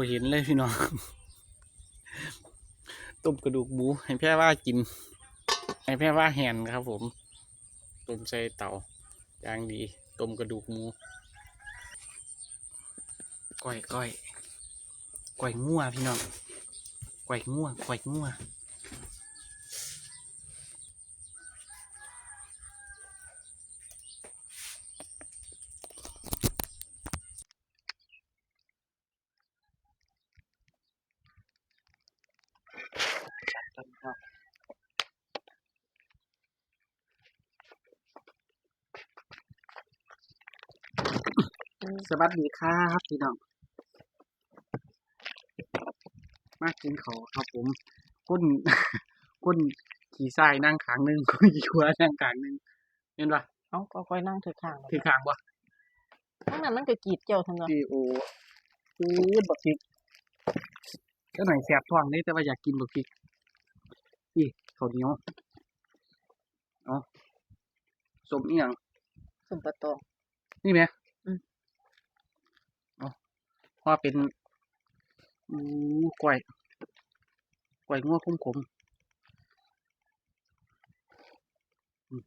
บ่เห็นเลยพี่น้อง ต้มกระดูกหมูให้แพ่ว่ากิน ให้แพ่ว่าแหนครับ ผม ต้มใส่เตาอย่างดี ต้มกระดูกหมูก้อยก้อยก้อยงัวพี่น้องก้อยงัวก้อยงัว สวัสดีครับพี่น้อง มากินเขาวครับผมก้นก้นขี่ทรายนั่งขางหนึ่งก้นขี่ขวานั่งขางหนึ่งเห็นปะเอาก็ค่อยนั่งถือข้างถือขางปะทั้งนั้นมันก็กรีดเจียวทั้งนั้นพี่โอพูดบักพริกก็หน่อยแสบท้องนี่แต่ว่าอยากกินบักพริกพี่ข้าวเหนียวเอาสมเอียงสุ่มประตองนี่ไหมอืมเอา เพราะว่าเป็นอู้กล้วยกล้วยงัวขมขมๆอืม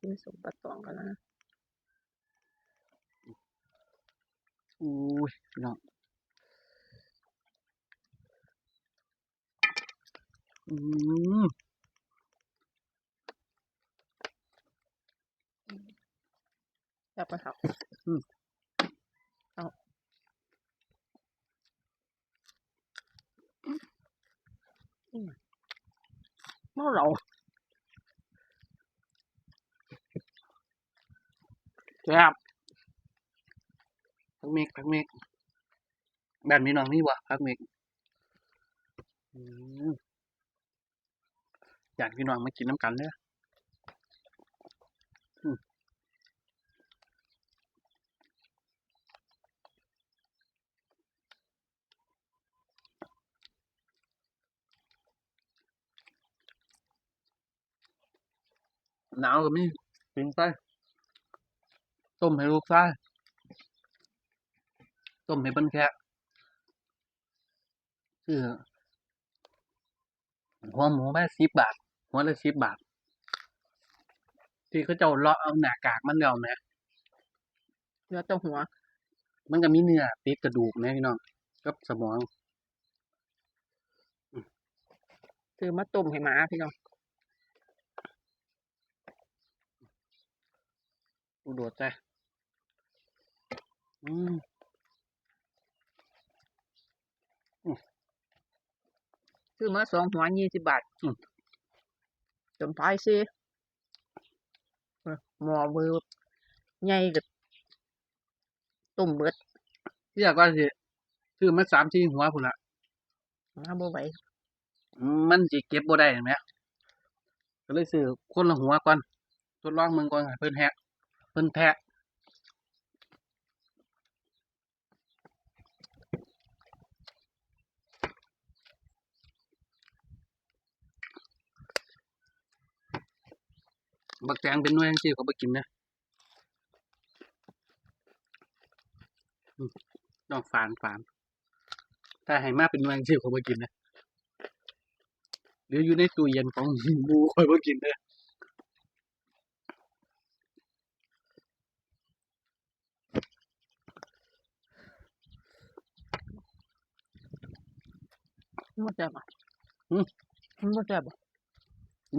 กินสุ่มประตองกันแล้วนะอู้ยพี่น้อง อืมอยากไปหักเมื่อเราแซ่บพักเมกพักเมกแบบนี้น้องนี่วะพักเมกอืม อยากพี่น้องมากินน้ำกันเลยอืมหนาวก็มีกินไป ต้มให้ลูกไส้ต้มให้เปิ้นแค่คือหัวหมูแม่สิบบาท หัวละสิบบาท ที่เขาเจ้าเลาะเอาหน้ากากมันแล้วแหมเนื้อเต้าหัว มันก็มีเนื้อติดกระดูกนะพี่น้องกับสมองคือมาต้มให้หมาพี่น้องอุดดใจอืมคือมาสองหัวยี่สิบบาท จนพายซิเออหมอเบอร์ใหญ่กับต้มเบิดที่อยากว่าสิซื้อมาสามชิ้นหัวพุ่นละมาบ่ไหวอืมมันสิเก็บบ่ได้เห็นไหมก็เลยซื้อคนละหัวก่อนทดลองเมืองก่อนให้เพิ่นแฮะเพิ่นแพะ บักแตงเป็นหน่วยจังซี่เขาบ่กินนะอืมต้องฝานฝานถ้าให้มาเป็นหน่วยจังซี่เขาบ่กินนะหรืออยู่ในตู้เย็นของหมูข่อยบ่กินเด้อมันบ่แซ่บอะหืมมันบ่แซ่บอะ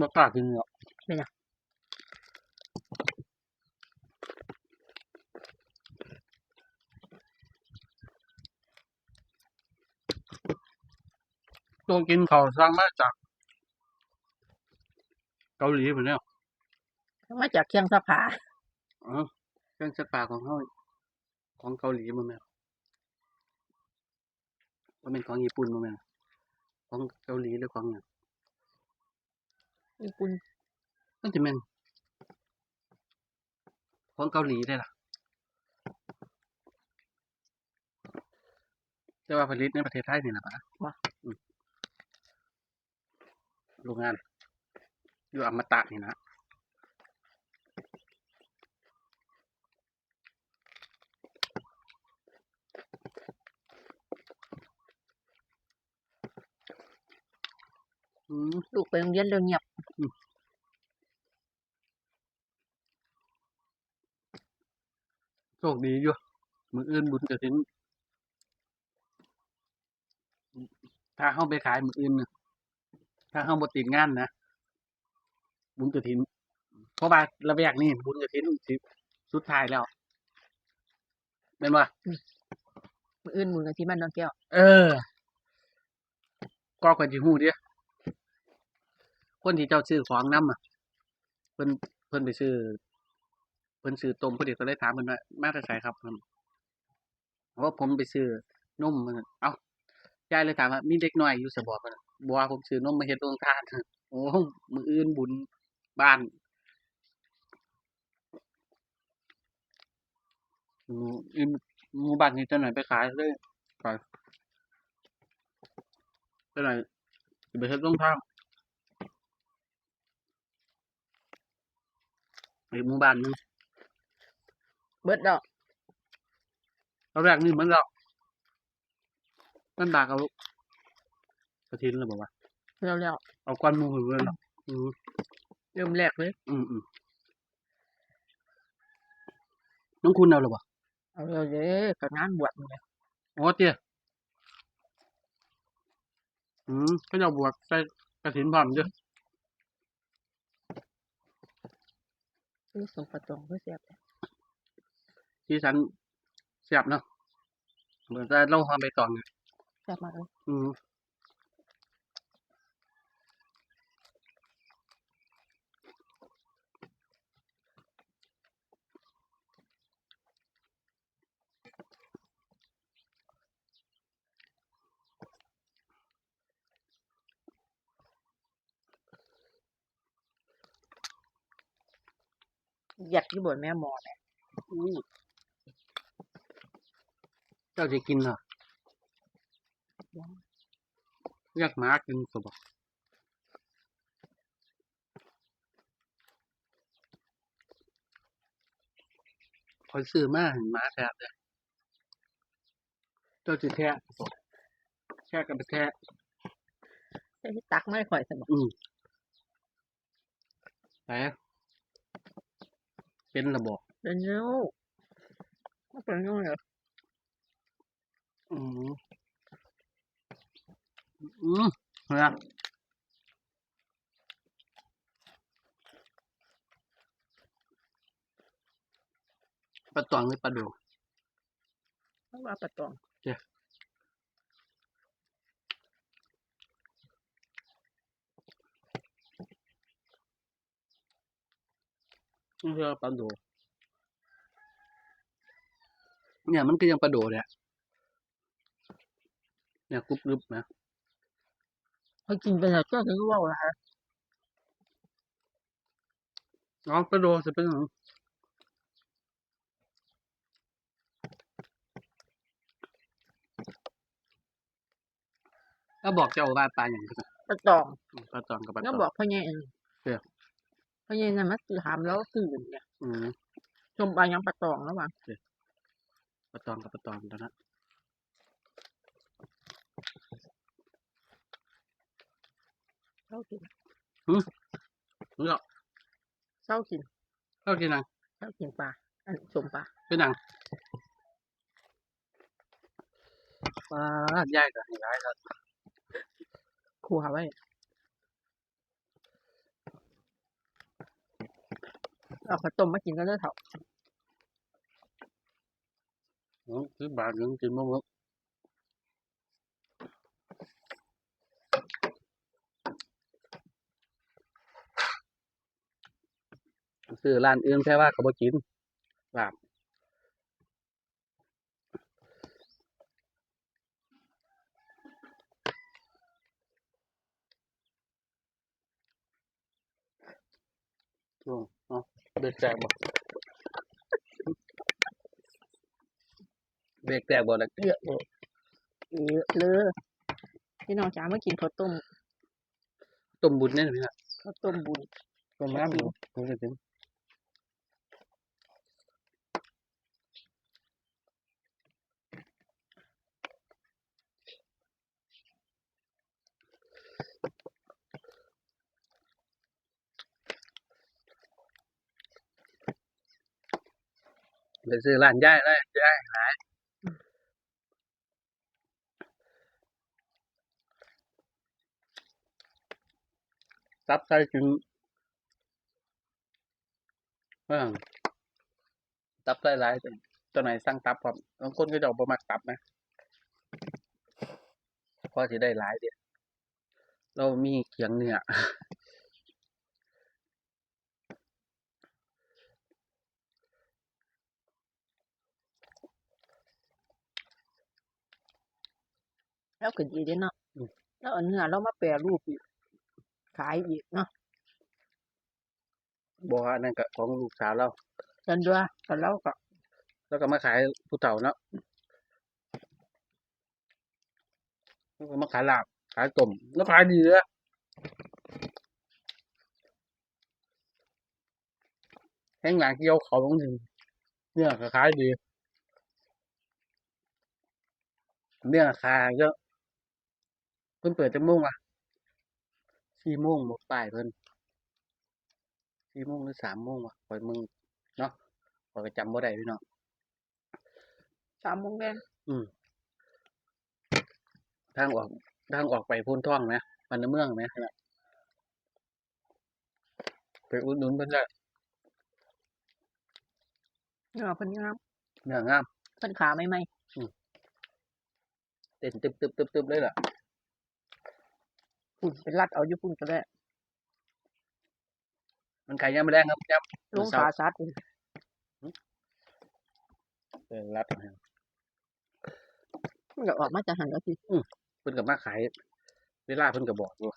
บ่กล้ากินหรอกเป็นหยัง ตัวกินเขาวสร้างมาจาก เกาหลีพุ่นแล้วมาจากเคียงสะผาอ๋อเครื่องสักปลาของเฮาของเกาหลีบ่แม่นบ่แม่นของญี่ปุ่นบ่แม่นของเกาหลีหรือของหยังญี่ปุ่นมันสิแม่นของเกาหลีได้ล่ะ แต่ว่าผลิตในประเทศไทยนี่ล่ะปะอืม โรงงานอยู่อมตะนี่นะอืมลูกไปโรงเรียนเร็วเงียบโชคดีอยู่มืออื่นบุญกระถินถ้าเข้าไปขายมืออื่นน่ะ ถ้าเข้าบติดงานนะบุญกระถิน เพราะว่าระแวกนี่บุญกระถินสิสุดท้ายแล้วเป็นว่ามืออื่นมือกันที่บ้านน้องแก้วเออ ก็กว่าจิฮู้เด้คนที่เจ้าซื้อของนำอะเพิ่นเพิ่นไปซื้อเพิ่นซื้อต้มพอดีก็เลยถามเพิ่นว่ามาแต่ไสครับเพิ่นเพราะว่าผมไปซื้อนมมันเอ้า ยายเลยถามว่ามีเด็กน้อยอยู่สบอเพิ่นบ่ว่าผมซื้อนมมาเฮ็ดโรงทานโอ้มื้ออื่นบุญบ้านหมู่อื่นหมู่บ้านนี้เจ้าหน่อยไปขายเลยไป cái này thì bị hết giống tham thì mua bàn nhưng เบิดดอก nó ràng như món gạo con bạc เอากระทินเลยบอกว่าแล้วแล้วเอาก้อนมูหือเลยเหรออืมเริ่มแรกเลย อืมอืมน้องคุณเอาหรือเปล่าเอาเลยเด้อกับงานบวชนี่แหละโอ้เตี้ยอืมก็จะบวชใส่กระถินพร้อมเยอะคือสมประตองเพื่อเสียบที่ฉันเสียบเนาะเหมือนจะเล่าความไปตองเนี่ยเสียบมากเลยอืมหยัดที่บนแม่หมอเนี่ยอืมเจ้าจะกินเหรอ อยากหมากินก็บอกคอยซื้อมาให้หมาแทบเลยเจ้าจะแทะบอกแค่กันไปแทะใช่ที่ตักไม่ข่อยสมองอืมแต่เป็นระบบเป็นนิ้วไม่เป็นนิ้วเลยอืม อืมนะปลาตองหรือปลาดูเพราะว่าประตองนี่คือปลาดูเนี่ยมันก็ยังปลาดูเนี่ยเนี่ยกรุบกรุบนะ เขากินไปแล้วก็คือว่าละอ๋อปลาดูจะเป็นหยังก็บอกเจ้าว่าปลาอย่างไรประตองปลาตองกับปลาก็ตบอองกพ่อใหญ่เองเดี๋ยวพ่อใหญ่นั่นมาถามแล้วตื่นเนี่ยอืมชมปลายังประตองแล้วว่ะปลาตองกับปลาตองตอนนั้น เศร้ากินรู้หรอกเศร้ากินเข้ากินนังเศร้ากินปลาอันชมปลาเป็นหนังปลาใหญ่กับให้ร้ายครับครัวไว้เอาข้าวต้มมากินกันเลยเถอะอืมคือบาทหนึงกินบ่หมด ซื้อร้านอื่นแค่ว่าเขาบ่กินบาปโอ้เอาเบรกแตกบ่เบรกแตกบ่ละเยอะเลยเยอะเลยพี่น้องจ๋ามากินข้าวต้มต้มบุญเนี่ยพี่น้องข้าวต้มบุญต้มน้ำบุญบุญกระถิน ไปซื้อร้านย่ายเลยย่ายหลายตับใส่กินเออตับใส่หลายตัวไหนสั่งตับครับบางคนก็จะเอาประมักตับนะพอสิได้หลายเดียวเรามีเขียงเนื้อ แล้วก็ดีเด้เนาะอืมแล้วเอาเนื้อเรามาแปรรูปอีกขายอีกเนาะบอกว่านั่นก็ของลูกสาวเรากันด้วยกันเราก็แล้วก็มาขายผู้เฒ่าเนาะแล้วก็มาขายลาบขายต้มแล้วขายดีเลยแห้งหลังเกี่ยวเขาตรงนึงเนี่ยก็ขายดีเนี่ยราคาเยอะเพิ่นเปิดจะโมงอะสี่โมงหมดป้ายเพิ่นสี่โมงหรือสามโมงวะปล่อยมึงเนาะปล่อยก็จำบ่ได้พี่น้องสามโมงแดงอืมทางออกทางออกไปพูนท่องนะมันในเมืองนะไปอุดหนุนเพิ่นได้เนื้อเพิ่นงามเนื้องามเพิ่นขาไม่ไหมเต้นตึบตึบตึบตึบเลยล่ะ ปุ่นเป็นรัดเอาอยู่ปุ่นก็ได้มันขายยามแรงครับยามลงขาซัดพุ่นเออรัดเอาให้มันก็ออกมาจากหันแล้วสิเพิ่นก็มาขายเวลาเพิ่นก็บอกอยู่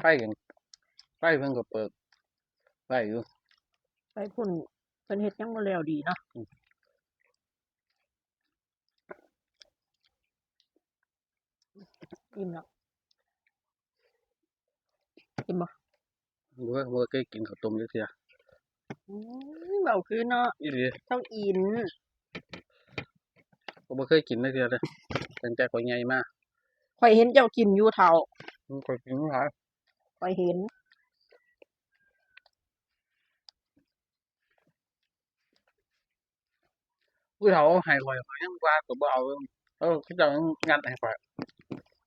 ไฟกันไฟเพิ่นก็เปิดไฟอยู่ไปพุ่นเพิ่นเฮ็ดยังบ่แล้วดีเนาะอืมอิ่มแล้ว อิ่มบ่บ่ว่าบ่เคยกินข้าวต้มจักเทื่ออืมเบาคือเนาะอีหลีเท่าอินบ่เคยกินจักเทื่อเลยตั้งแต่ข้อยใหญ่มาข่อยเห็นเจ้ากินอยู่เท่ามันข้อยกินหลายข่อยเห็นผู้เฒ่าเอาให้ข้อยข้อยยังว่าก็บ่เอาเออเขาเจ้ายังงัดให้ข้อย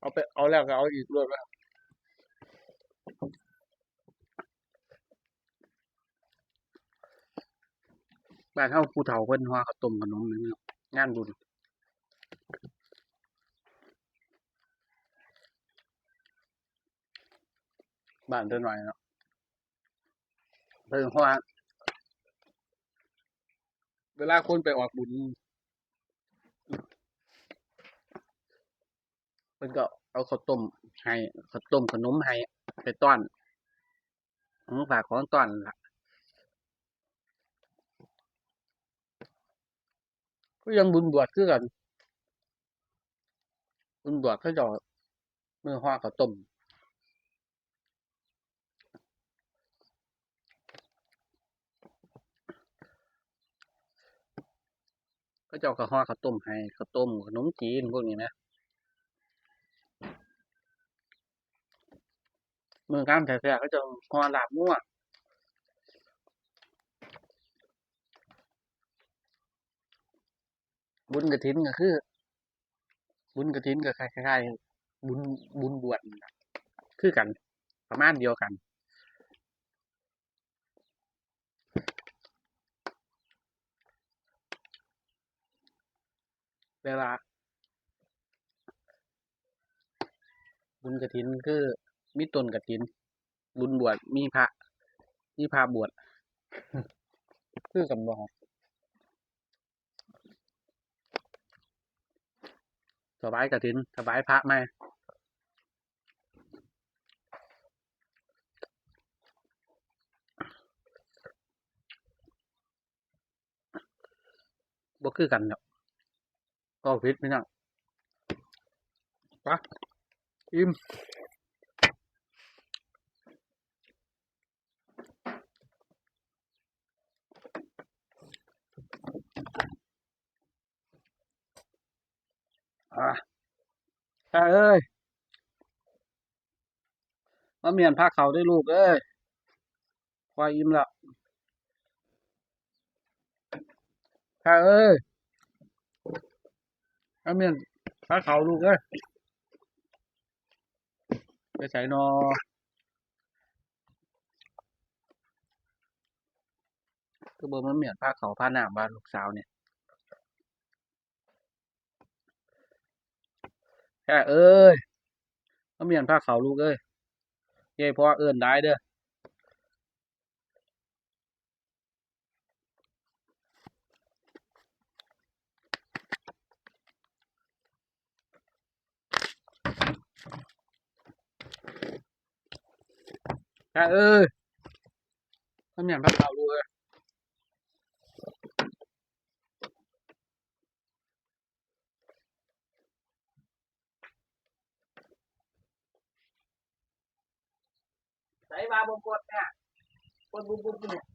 เอาไปเอาแล้วก็เอาอีกรวดว่า บ้านเฮาผู้เฒ่าเพิ่นว่าข้าวต้มขนมนี่เนาะงานบุญบ้านเดินหน่อยเนาะเพิ่นเพราะว่าเวลาคนไปออกบุญเพิ่นก็ เอาข้าวต้มให้ข้าวต้มขนมให้ไปต้อนของฝากของต้อนล่ะก็ยังบุญบวชคือกัน บุญบวชเขาจะมือห่อข้าวต้มก็เจ้าก็ห่อข้าวต้มให้ข้าวต้มขนมจีนพวกนี้นะ มืองการแท้ๆเขาจะห่อลาบมั่วบุญกฐินก็คือ บุญกฐินก็คล้ายๆบุญบุญบวชคือกัน ประมาณเดียวกันเวลาบุญกฐินคือ มีต้นกฐิน บุญบวชมีพระมีพระบวชคือกันบ่ครับถวายกฐินถวายพระไหมบ่คือกันเนาะก็ผิดพี่น้องไปะอิ่ม อะแค่เอ้ย มาเมียนพาเขาได้ลูกเอ้ยควายอิ่มละแค่เอ้ยมาเมียนพาเขาลูกเอ้ยไปใส่นอก็บอกมันเมียนพาเขาพาหน้าบ้านลูกสาวเนี่ยแค่เอ้ยมาเมียนพาเขาลูกเอ้ย คพอเอิ้นได้เด้อแค่เอ้ยมาเมียนพาเขาลูกเอ้ยใส่มาดูเลย pagbubugbog.